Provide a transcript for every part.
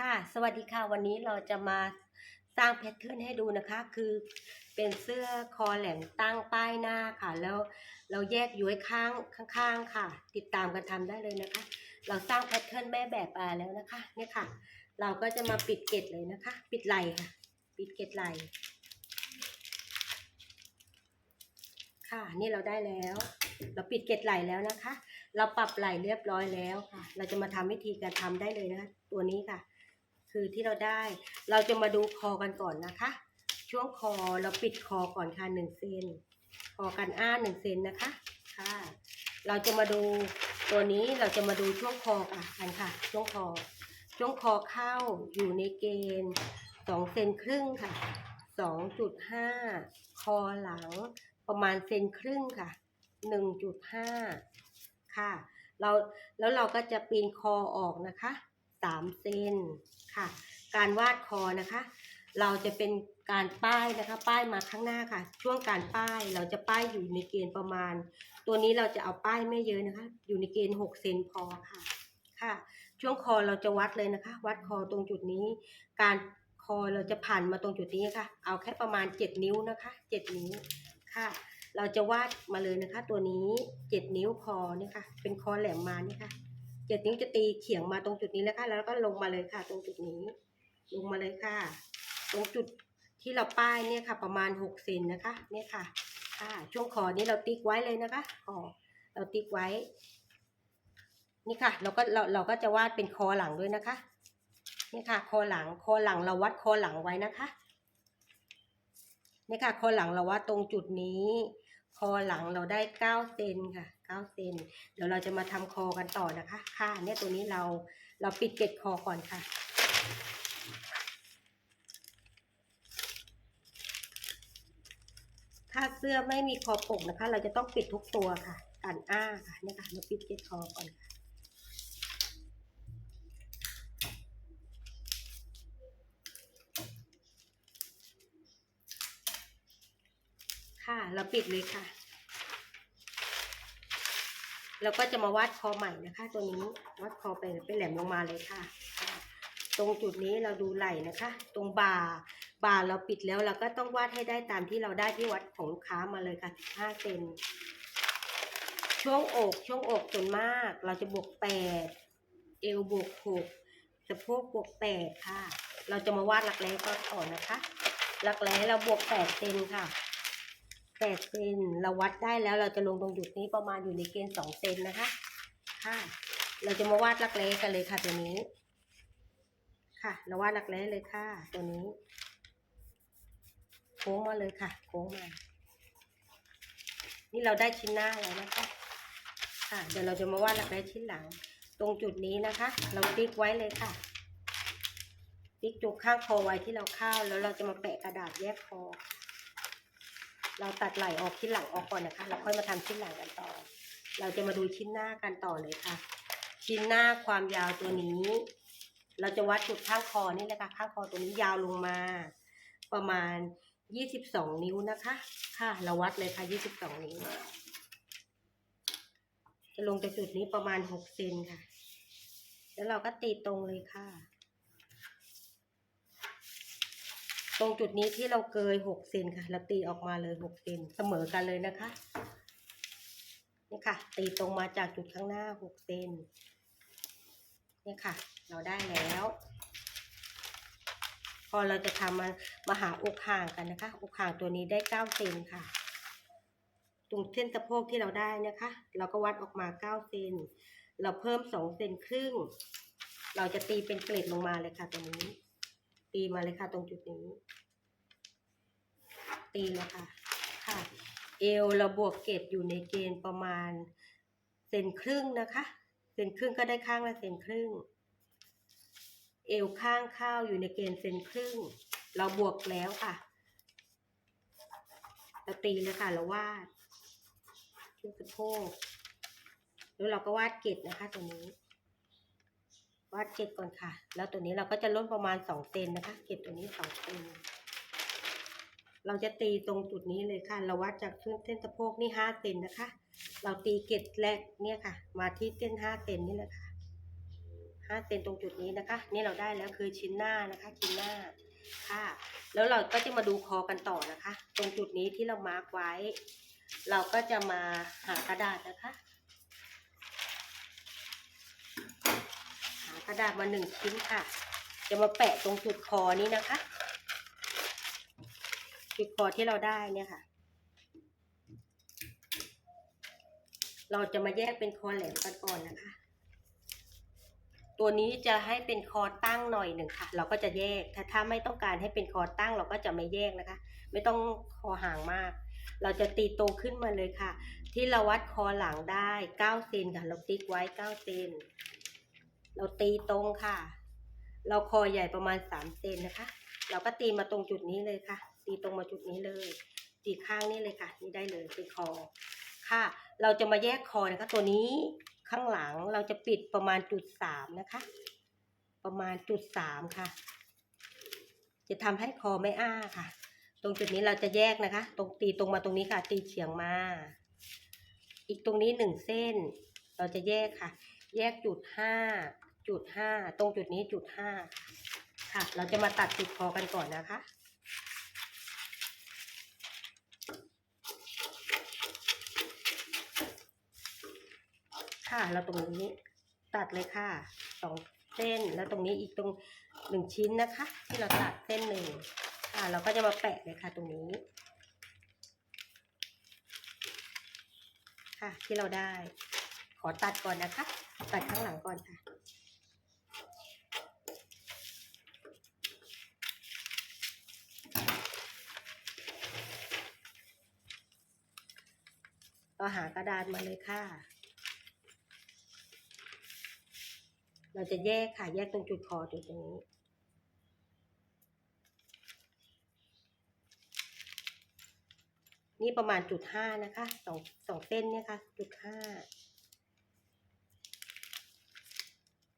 ค่ะ สวัสดีค่ะ วันนี้เราจะมาสร้างแพทเทิร์นให้ดูนะคะ คือเป็นเสื้อคอแหลมตั้งป้ายหน้าค่ะ แล้วเราแยกย้วยข้างข้างๆค่ะ ติดตามกันทำได้เลยนะคะ เราสร้างแพทเทิร์นแม่แบบมาแล้วนะคะ เนี่ยค่ะ เราก็จะมาปิดเกล็ดเลยนะคะ ปิดไหล่ค่ะ ปิดเกล็ดไหล่ค่ะ นี่เราได้แล้ว เราปิดเกล็ดไหล่แล้วนะคะ เราปรับไหล่เรียบร้อยแล้วค่ะ เราจะมาทำวิธีการทำได้เลยนะคะ ตัวนี้ค่ะ คือที่เราได้ เราจะมาดูคอกันก่อนนะคะ ช่วงคอเราปิดคอก่อนค่ะหนึ่งเซนคอกันอ้าหนึ่งเซนนะคะค่ะ เราจะมาดูตัวนี้เราจะมาดูช่วงคอค่ะกันค่ะ ช่วงคอ ช่วงคอเข้าอยู่ในเกณฑ์สองเซนครึ่งค่ะสองจุดห้าคอหลังประมาณเซนครึ่งค่ะหนึ่งจุดห้าค่ะ เราแล้วเราก็จะปีนคอออกนะคะ สามเซนค่ะ การวาดคอนะคะ เราจะเป็นการป้ายนะคะ ป้ายมาข้างหน้าค่ะ ช่วงการป้ายเราจะป้ายอยู่ในเกณฑ์ประมาณ ตัวนี้เราจะเอาป้ายไม่เยอะนะคะ อยู่ในเกณฑ์หกเซนพอค่ะค่ะ ช่วงคอเราจะวัดเลยนะคะ วัดคอตรงจุดนี้ การคอเราจะผ่านมาตรงจุดนี้ค่ะ เอาแค่ประมาณ 7 นิ้วนะคะ 7 นิ้วค่ะ เราจะวาดมาเลยนะคะ ตัวนี้ 7 นิ้วคอเนี่ยค่ะ เป็นคอแหลมมานี่ค่ะ 7นิ้วจะตีเขียงมาตรงจุดนี้แล้วค่ะ แล้วก็ลงมาเลยค่ะ ตรงจุดนี้ ลงมาเลยค่ะ ตรงจุดที่เราป้ายเนี่ยค่ะ ประมาณ6เซนนะคะ เนี่ยค่ะค่ะช่วงคอนี้เราติ๊กไว้เลยนะคะคอเราติ๊กไว้ นี่ค่ะ เราก็เราเราก็จะวาดเป็นคอหลังด้วยนะคะ นี่ค่ะ คอหลัง คอหลังเราวัดคอหลังไว้นะคะนี่ค่ะ คอหลังเราวัดตรงจุดนี้ คอหลังเราได้เก้าเซนค่ะ เก้าเซนเดี๋ยวเราจะมาทำคอกันต่อนะคะ ค่ะเนี่ยตัวนี้เราเราปิดเกล็ดคอก่อนค่ะถ้าเสื้อไม่มีคอปกนะคะ เราจะต้องปิดทุกตัวค่ะกันอ้าค่ะเนี่ยค่ะเราปิดเกล็ดคอก่อนค่ะค่ะ เราปิดเลยค่ะ แล้วก็จะมาวาดคอใหม่นะคะ ตัวนี้วาดคอไปเป็นแหลมลงมาเลยค่ะ ตรงจุดนี้เราดูไหล่นะคะ ตรงบ่าบ่าเราปิดแล้วเราก็ต้องวาดให้ได้ตามที่เราได้ที่วัดของลูกค้ามาเลยค่ะ15เซนช่วงอกช่วงอกส่วนมาก เราจะบวกแปดเอวบวกหกสะโพกบวกแปดค่ะ เราจะมาวาดหลักแร้ก็ก่อนนะคะหลักแร้เราบวกแปดเซนค่ะ แปดเซนเราวัดได้แล้วเราจะลงตรงจุดนี้ประมาณอยู่ในเกณฑ์สองเซนนะคะค่ะเราจะมาวาดรักแร้กันเลยค่ะตัวนี้ ค่ะ เราวาดรักแร้เลยค่ะ ตัวนี้ โค้งมาเลยค่ะ โค้งมา นี่เราได้ชิ้นหน้าแล้วนะคะค่ะ เดี๋ยวเราจะมาวาดรักแร้ชิ้นหลัง ตรงจุดนี้นะคะ เราติ๊กไว้เลยค่ะ ติ๊กจุกข้างคอไว้ที่เราเข้าแล้วเราจะมาแปะกระดาษแยกคอ เราตัดไหล่ออกชิ้นหลังออกก่อนนะคะแล้วค่อยมาทำชิ้นหลังกันต่อ เราจะมาดูชิ้นหน้ากันต่อเลยค่ะ ชิ้นหน้าความยาวตัวนี้ เราจะวัดจุดข้างคอนี่แหละค่ะ ข้างคอตัวนี้ยาวลงมา ประมาณ22นิ้วนะคะ ค่ะ เราวัดเลยค่ะ22นิ้ว จะลงจากจุดนี้ประมาณ6เซนค่ะ แล้วเราก็ตีตรงเลยค่ะ ตรงจุดนี้ที่เราเกยหกเซนค่ะเราตีออกมาเลยหกเซนเสมอกันเลยนะคะนี่ค่ะ ตีตรงมาจากจุดข้างหน้าหกเซนนี่ค่ะ เราได้แล้ว พอเราจะทำมามาหาอกห่างกันนะคะอกห่างตัวนี้ได้เก้าเซนค่ะตรงเส้นสะโพกที่เราได้นะคะ เราก็วัดออกมาเก้าเซนเราเพิ่มสองเซนครึ่ง เราจะตีเป็นเกล็ดลงมาเลยค่ะตรงนี้ ตีมาเลยค่ะ ตรงจุดนี้ ตีเลยค่ะ ค่ะ เอวเราบวกเกตอยู่ในเกณฑ์ประมาณเซนครึ่งนะคะ เซนครึ่งก็ได้ข้างละเซนครึ่ง เอวข้างข้าวอยู่ในเกณฑ์เซนครึ่ง เราบวกแล้วค่ะ เราตีเลยค่ะเราวาดช่วงสะโพกแล้วเราก็วาดเกตนะคะตรงนี้ วาดเกตก่อนค่ะ แล้วตัวนี้เราก็จะลดประมาณสองเซนนะคะ เกตตัวนี้สองเซนเราจะตีตรงจุดนี้เลยค่ะ เราวัดจากเส้นสะโพกนี่ห้าเซนนะคะ เราตีเกตแรกเนี่ยค่ะ มาที่เส้นห้าเซนนี่แหละค่ะห้าเซนตรงจุดนี้นะคะ นี่เราได้แล้วคือชิ้นหน้านะคะ ชิ้นหน้าค่ะ แล้วเราก็จะมาดูคอกันต่อนะคะ ตรงจุดนี้ที่เรามาร์กไว้ เราก็จะมาหากระดาษนะคะ หา กระดาษมาหนึ่งชิ้นค่ะ จะมาแปะตรงจุดคอนี้นะคะ จุดคอที่เราได้เนี่ยค่ะ เราจะมาแยกเป็นคอแหลมกันก่อนนะคะ ตัวนี้จะให้เป็นคอตั้งหน่อยหนึ่งค่ะ เราก็จะแยก ถ้าถ้าไม่ต้องการให้เป็นคอตั้งเราก็จะไม่แยกนะคะ ไม่ต้องคอห่างมากเราจะตีตรงขึ้นมาเลยค่ะ ที่เราวัดคอหลังได้ 9 เซนค่ะ เราติ๊กไว้ 9 เซน เราตีตรงค่ะ เราคอใหญ่ประมาณ3เซนนะคะ เราก็ตีมาตรงจุดนี้เลยค่ะ ตีตรงมาจุดนี้เลย ตีข้างนี้เลยค่ะ นี่ได้เลยเป็นคอ ค่ะ เราจะมาแยกคอนะคะ ตัวนี้ข้างหลังเราจะปิดประมาณจุดสามนะคะ ประมาณจุดสามค่ะ จะทำให้คอไม่อ้าค่ะ ตรงจุดนี้เราจะแยกนะคะ ตรงตีตรงมาตรงนี้ค่ะ ตีเฉียงมา อีกตรงนี้หนึ่งเส้น เราจะแยกค่ะ แยกจุดห้า จุดห้าตรงจุดนี้จุดห้าค่ะ เราจะมาตัดจุดคอกันก่อนนะคะค่ะเราตรงนี้ตัดเลยค่ะสองเส้นแล้วตรงนี้อีกตรงหนึ่งชิ้นนะคะ ที่เราตัดเส้นหนึ่งค่ะ เราก็จะมาแปะเลยค่ะ ตรงนี้ ค่ะที่เราได้ ขอตัดก่อนนะคะ ตัดข้างหลังก่อนค่ะ เราหากระดานมาเลยค่ะ เราจะแยกค่ะ แยกตรงจุดคอจุดตรงนี้ นี่ประมาณจุดห้านะคะสองสองเส้นเนี่ยค่ะ จุดห้า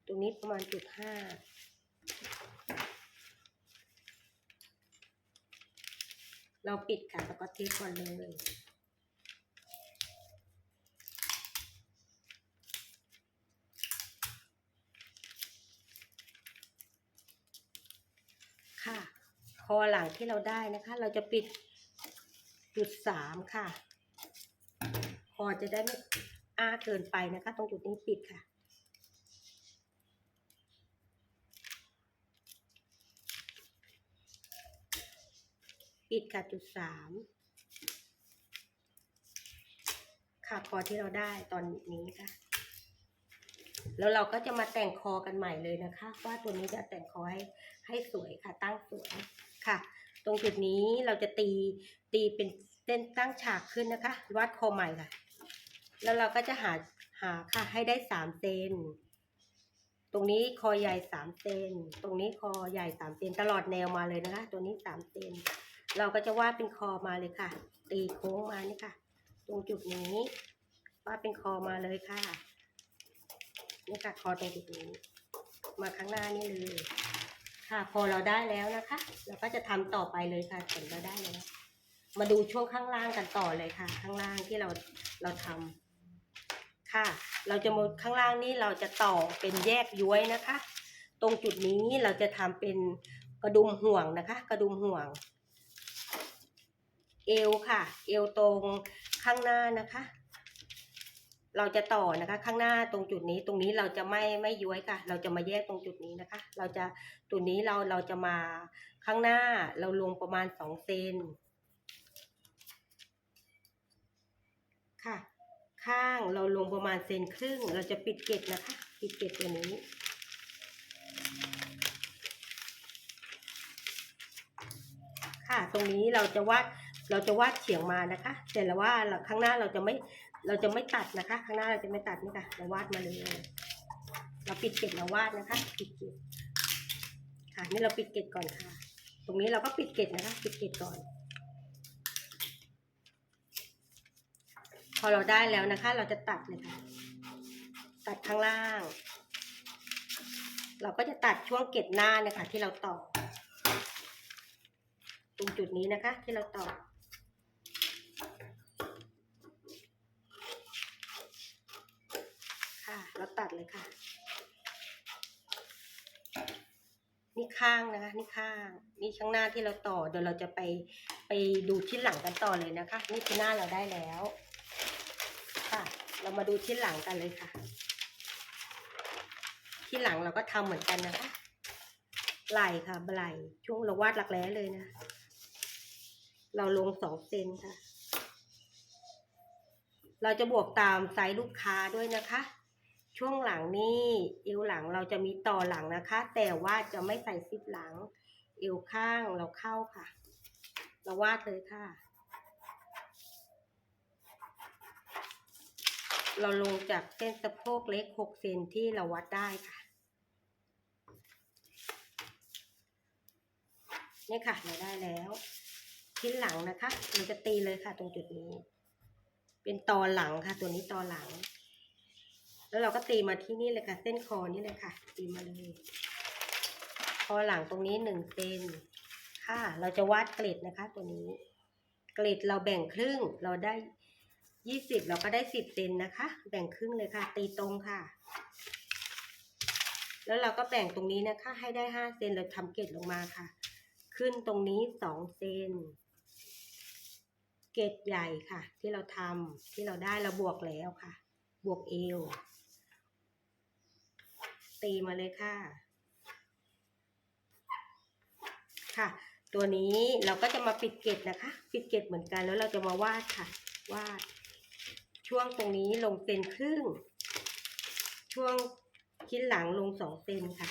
ตรงนี้ประมาณจุดห้าเราปิดค่ะแล้วก็เทปก่อนเลย ค่ะ คอหลังที่เราได้นะคะ เราจะปิดจุดสามค่ะ คอจะได้ไม่อ้าเกินไปนะคะ ตรงจุดนี้ปิดค่ะ ปิดค่ะจุดสามค่ะคอที่เราได้ตอนนี้ค่ะ แล้วเราก็จะมาแต่งคอกันใหม่เลยนะคะ ว่าตัวนี้จะแต่งคอให้ให้สวยค่ะตั้งสวย ค่ะ ตรงจุดนี้เราจะตีตีเป็นเส้นตั้งฉากขึ้นนะคะ วัดคอใหม่ค่ะ แล้วเราก็จะหาหาค่ะให้ได้สามเซนตรงนี้คอใหญ่สามเซนตรงนี้คอใหญ่สามเซนตลอดแนวมาเลยนะคะ ตัวนี้สามเซนเราก็จะวาดเป็นคอมาเลยค่ะ ตีโค้งมานี่ค่ะ ตรงจุดนี้วาดเป็นคอมาเลยค่ะนี่ค่ะคอตรงจุดนี้ มาข้างหน้านี่เลย ค่ะ พอเราได้แล้วนะคะ เราก็จะทำต่อไปเลยค่ะผลเราได้แล้ว มาดูช่วงข้างล่างกันต่อเลยค่ะ ข้างล่างที่เราเราทำค่ะ เราจะมาข้างล่างนี้เราจะต่อเป็นแยกย้วยนะคะ ตรงจุดนี้เราจะทำเป็นกระดุมห่วงนะคะ กระดุมห่วง เอวค่ะ เอวตรงข้างหน้านะคะ เราจะต่อนะคะ ข้างหน้าตรงจุดนี้ตรงนี้เราจะไม่ไม่ย้วยค่ะ เราจะมาแยกตรงจุดนี้นะคะ เราจะตัวนี้เราเราจะมาข้างหน้าเราลงประมาณสองเซนค่ะ ข้างเราลงประมาณเซนครึ่ง เราจะปิดเกล็ดนะคะ ปิดเกล็ดตัวนี้ค่ะตรงนี้เราจะวาดเราจะวาดเฉียงมานะคะ แต่ละว่าเราข้างหน้าเราจะไม่ เราจะไม่ตัดนะคะ ข้างหน้าเราจะไม่ตัดนี่ค่ะเราวาดมาเลยเราปิดเกล็ดเราวาดนะคะ ปิดเกล็ดค่ะนี่เราปิดเกล็ดก่อนค่ะ ตรงนี้เราก็ปิดเกล็ดนะคะ ปิดเกล็ดก่อน พอเราได้แล้วนะคะ เราจะตัดเลยค่ะ ตัดข้างล่าง เราก็จะตัดช่วงเกล็ดหน้าเนะคะที่เราต่อ ตรงจุดนี้นะคะ ที่เราต่อ ค่ะเราตัดเลยค่ะ นี่ข้างนะคะ นี่ข้าง นี่ข้างหน้าที่เราต่อ เดี๋ยวเราจะไปไปดูชิ้นหลังกันต่อเลยนะคะ นี่ชิ้นหน้าเราได้แล้ว ค่ะ เรามาดูชิ้นหลังกันเลยค่ะที่หลังเราก็ทำเหมือนกันนะคะ ไหล่ค่ะไหล่ช่วงเราวาดหลักแร้เลยนะ เราลงสองเซนค่ะเราจะบวกตามไซส์ลูกค้าด้วยนะคะ ช่วงหลังนี่เอวหลังเราจะมีต่อหลังนะคะ แต่ว่าจะไม่ใส่ซิปหลัง เอวข้างเราเข้าค่ะ เราวาดเลยค่ะ เราลงจากเส้นสะโพกเล็กหกเซนที่เราวัดได้ค่ะนี่ค่ะเราได้แล้วชิ้นหลังนะคะ เราจะตีเลยค่ะตรงจุดนี้ เป็นตอหลังค่ะ ตัวนี้ตอหลัง แล้วเราก็ตีมาที่นี่เลยค่ะ เส้นคอนี่เลยค่ะ ตีมาเลย คอหลังตรงนี้หนึ่งเซนค่ะ เราจะวาดเกล็ดนะคะ ตัวนี้ เกล็ดเราแบ่งครึ่ง เราได้ยี่สิบเราก็ได้สิบเซนนะคะ แบ่งครึ่งเลยค่ะ ตีตรงค่ะ แล้วเราก็แบ่งตรงนี้นะคะ ให้ได้ห้าเซนเราทำเกล็ดลงมาค่ะ ขึ้นตรงนี้สองเซนเกล็ดใหญ่ค่ะ ที่เราทำที่เราได้เราบวกแล้วค่ะ บวกเอว ตีมาเลยค่ะ ค่ะ ตัวนี้เราก็จะมาปิดเกล็ดนะคะ ปิดเกล็ดเหมือนกันแล้วเราจะมาวาดค่ะ วาด ช่วงตรงนี้ลงเซนครึ่ง ช่วงชิ้นหลังลงสองเซนค่ะ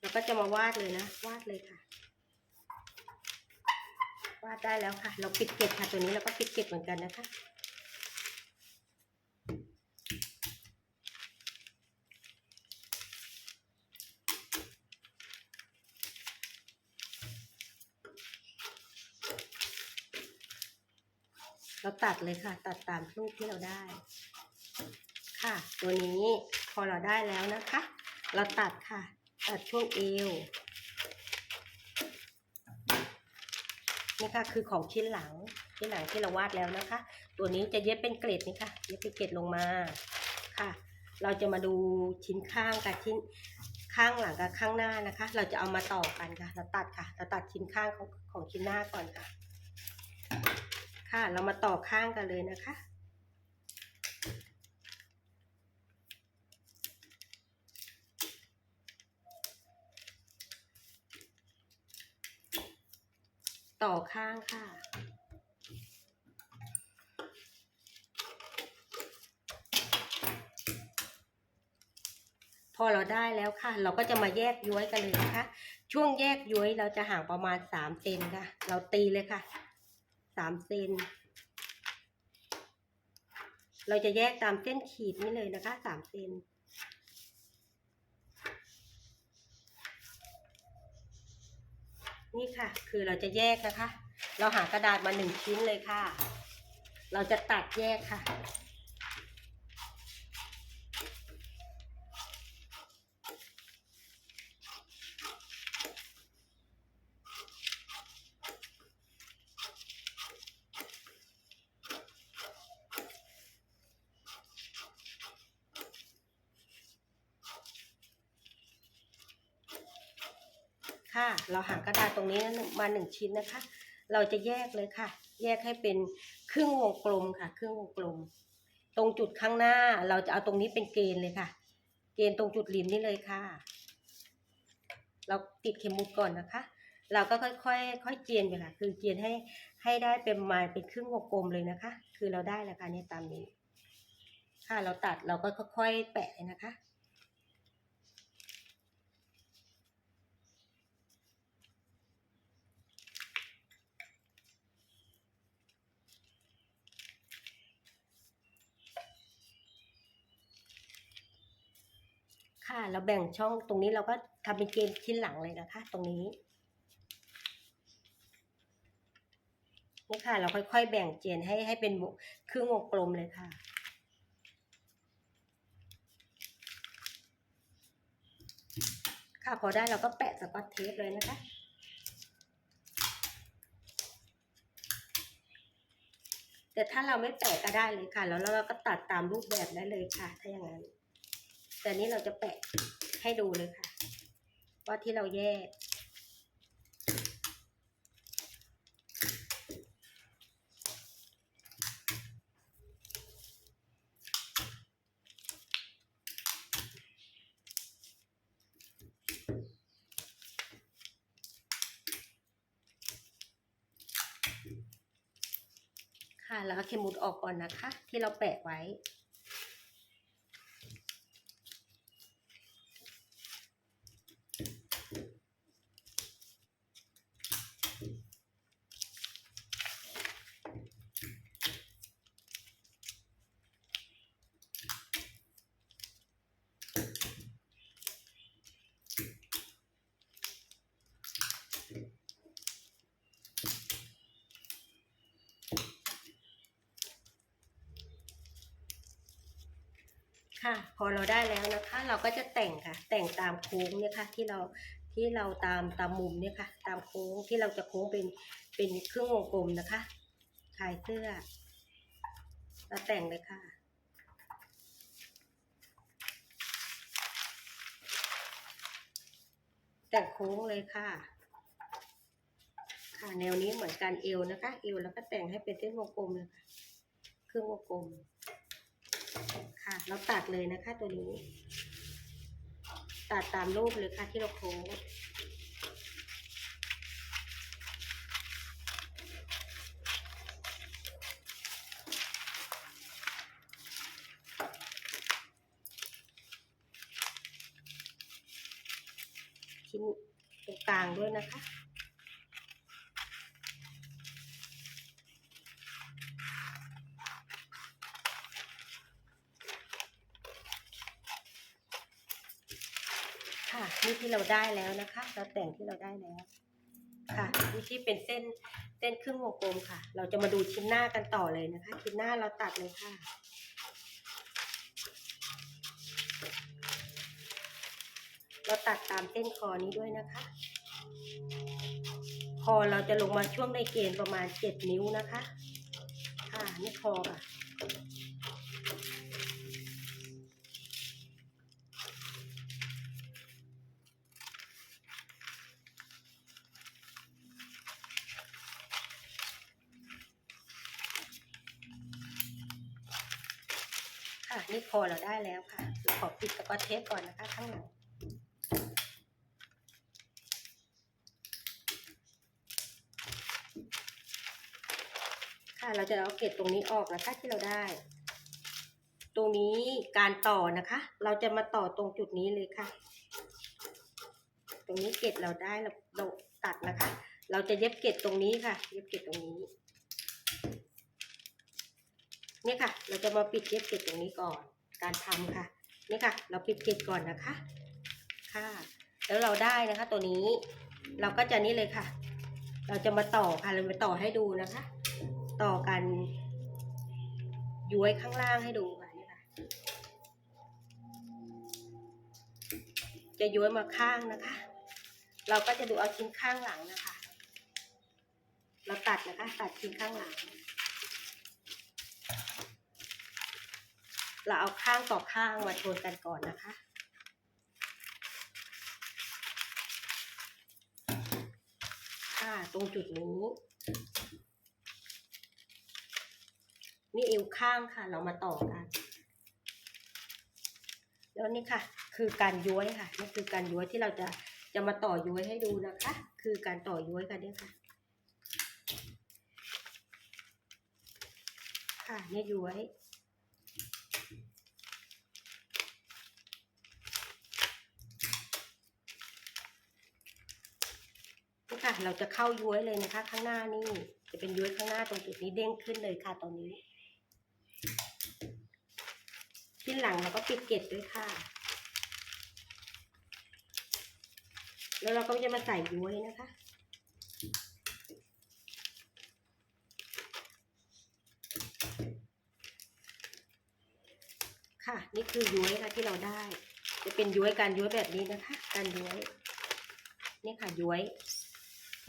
เราก็จะมาวาดเลยนะ วาดเลยค่ะวาดได้แล้วค่ะ เราปิดเกล็ดค่ะ ตัวนี้เราก็ปิดเกล็ดเหมือนกันนะคะ เราตัดเลยค่ะ ตัดตามรูปที่เราได้ ค่ะ ตัวนี้พอเราได้แล้วนะคะ เราตัดค่ะ ตัดช่วงเอวนี่ค่ะคือของชิ้นหลังชิ้นหลังที่เราวาดแล้วนะคะ ตัวนี้จะเย็บเป็นเกล็ดนี่ค่ะ เย็บเป็นเกล็ดลงมาค่ะ เราจะมาดูชิ้นข้างกับชิ้นข้างหลังกับข้างหน้านะคะ เราจะเอามาต่อกันค่ะ เราตัดค่ะ เราตัดชิ้นข้างของของชิ้นหน้าก่อนค่ะ ค่ะ เรามาต่อข้างกันเลยนะคะ ต่อข้างค่ะพอเราได้แล้วค่ะ เราก็จะมาแยกย้วยกันเลยนะคะ ช่วงแยกย้วยเราจะห่างประมาณสามเซนค่ะ เราตีเลยค่ะ สามเซน เราจะแยกตามเส้นขีดนี้เลยนะคะสามเซนนี่ค่ะ คือเราจะแยกนะคะ เราหากระดาษมาหนึ่งชิ้นเลยค่ะ เราจะตัดแยกค่ะค่ะ เราหากระดาษต รงนี้มาหนึ่งชิ้นนะคะ เราจะแยกเลยค่ะ แยกให้เป็นครึ่งวงกลมค่ะ ครึ่งวงกลม ตรงจุดข้างหน้าเราจะเอาตรงนี้เป็นเกณฑ์เลยค่ะ เกณฑ์ตรงจุดริมนี่เลยค่ะ เราติดเข็มมุดก่อนนะคะ เราก็ค่อยๆค่อยเจียนไปค่ะ คือเจียนให้ให้ได้เป็นมาเป็นครึ่งวงกลมเลยนะคะ คือเราได้แล้วค่ะเนี่ยตามนี้ ค่ะเราตัดเราก็ค่อยๆแปะนะคะ ค่ะเราแบ่งช่องตรงนี้เราก็ทำเป็นเกมชิ้นหลังเลยนะคะ ตรงนี้นี่ค่ะ เราค่อยๆ แบ่งเจียนให้ให้เป็นครึ่งวงกลมเลยค่ะ ค่ะพอได้เราก็แปะสกอตเทปเลยนะคะแต่ถ้าเราไม่แปะก็ได้เลยค่ะ แล้วเราก็ตัดตามรูปแบบได้เลยค่ะ ถ้าอย่างนั้น แต่นี้เราจะแปะให้ดูเลยค่ะ ว่าที่เราแยก ค่ะแล้วก็เข็มหมุดออกก่อนนะคะ ที่เราแปะไว้ ค่ะ พอเราได้แล้วนะคะ เราก็จะแต่งค่ะ แต่งตามโค้งเนี่ยค่ะที่เราที่เราตามตามมุมเนี่ยค่ะ ตามโค้งที่เราจะโค้งเป็นเป็นเครื่องวงกลมนะคะชายเสื้อเราแต่งเลยค่ะแต่งโค้งเลยค่ะ ค่ะแนวนี้เหมือนกันเอวนะคะ เอวแล้วก็แต่งให้เป็นเส้นวงกลมเลยค่ะเครื่องวงกลม ค่ะ เราตัดเลยนะคะตัวนี้ ตัดตามรูปเลยค่ะที่เราโค้งชิ้นตรงกลางด้วยนะคะ ค่ะนี่ที่เราได้แล้วนะคะ เราแต่งที่เราได้แล้ว ค่ะนี่ที่เป็นเส้นเส้นครึ่งวงกลมค่ะ เราจะมาดูชิ้นหน้ากันต่อเลยนะคะ ชิ้นหน้าเราตัดเลยค่ะเราตัดตามเส้นคอนี้ด้วยนะคะ คอเราจะลงมาช่วงในเกณฑ์ประมาณเจ็ดนิ้วนะคะ ค่ะนี่คอค่ะ ค่ะ นี่คอเราได้แล้วค่ะ ขอปิดสกอตเทปก่อนนะคะข้างหลังค่ะ เราจะเอาเกล็ดตรงนี้ออกนะคะที่เราได้ ตรงนี้การต่อนะคะ เราจะมาต่อตรงจุดนี้เลยค่ะ ตรงนี้เกล็ดเราได้เราเราตัดนะคะ เราจะเย็บเกล็ดตรงนี้ค่ะ เย็บเกล็ดตรงนี้ เนี่ยค่ะ เราจะมาปิดเย็บเกล็ดตรงนี้ก่อน การทำค่ะนี่ค่ะ เราปิดเกล็ดก่อนนะคะ ค่ะ แล้วเราได้นะคะ ตัวนี้ เราก็จะนี่เลยค่ะ เราจะมาต่อค่ะ เรามาต่อให้ดูนะคะ ต่อกันย้วยข้างล่างให้ดูค่ะนี่ค่ะ จะย้วยมาข้างนะคะ เราก็จะดูเอาชิ้นข้างหลังนะคะ เราตัดนะคะ ตัดชิ้นข้างหลัง เราเอาข้างต่อข้างมาชนกันก่อนนะคะ ค่ะ ตรงจุดนี้ นี่เอวข้างค่ะ เรามาต่อกัน แล้วนี่ค่ะ คือการย้วยค่ะ นี่คือการย้วยที่เราจะจะมาต่อย้วยให้ดูนะคะ คือการต่อย้วยกันเนี่ยค่ะค่ะนี่ย้วย นี่ค่ะ เราจะเข้าย้วยเลยนะคะ ข้างหน้านี่ จะเป็นย้วยข้างหน้าตรงจุดนี้เด้งขึ้นเลยค่ะตรงนี้ ที่หลังเราก็ปิดเกล็ดด้วยค่ะ แล้วเราก็จะมาใส่ย้วยนะคะค่ะนี่คือย้วยค่ะที่เราได้ จะเป็นย้วยการย้วยแบบนี้นะคะ การย้วยนี่ค่ะย้วย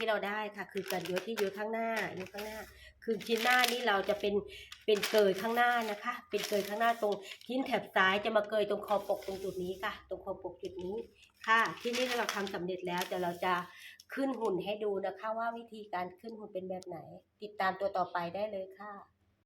ที่เราได้ค่ะ คือการย้วยที่ย้วยข้างหน้าย้วยข้างหน้า คือชิ้นหน้านี้เราจะเป็นเป็นเกยข้างหน้านะคะ เป็นเกยข้างหน้าตรงชิ้นแถบซ้ายจะมาเกยตรงคอปกตรงจุดนี้ค่ะ ตรงคอปกจุดนี้ค่ะ ที่นี่เราทำสำเร็จแล้วแต่เราจะขึ้นหุ่นให้ดูนะคะ ว่าวิธีการขึ้นหุ่นเป็นแบบไหน ติดตามตัวต่อไปได้เลยค่ะ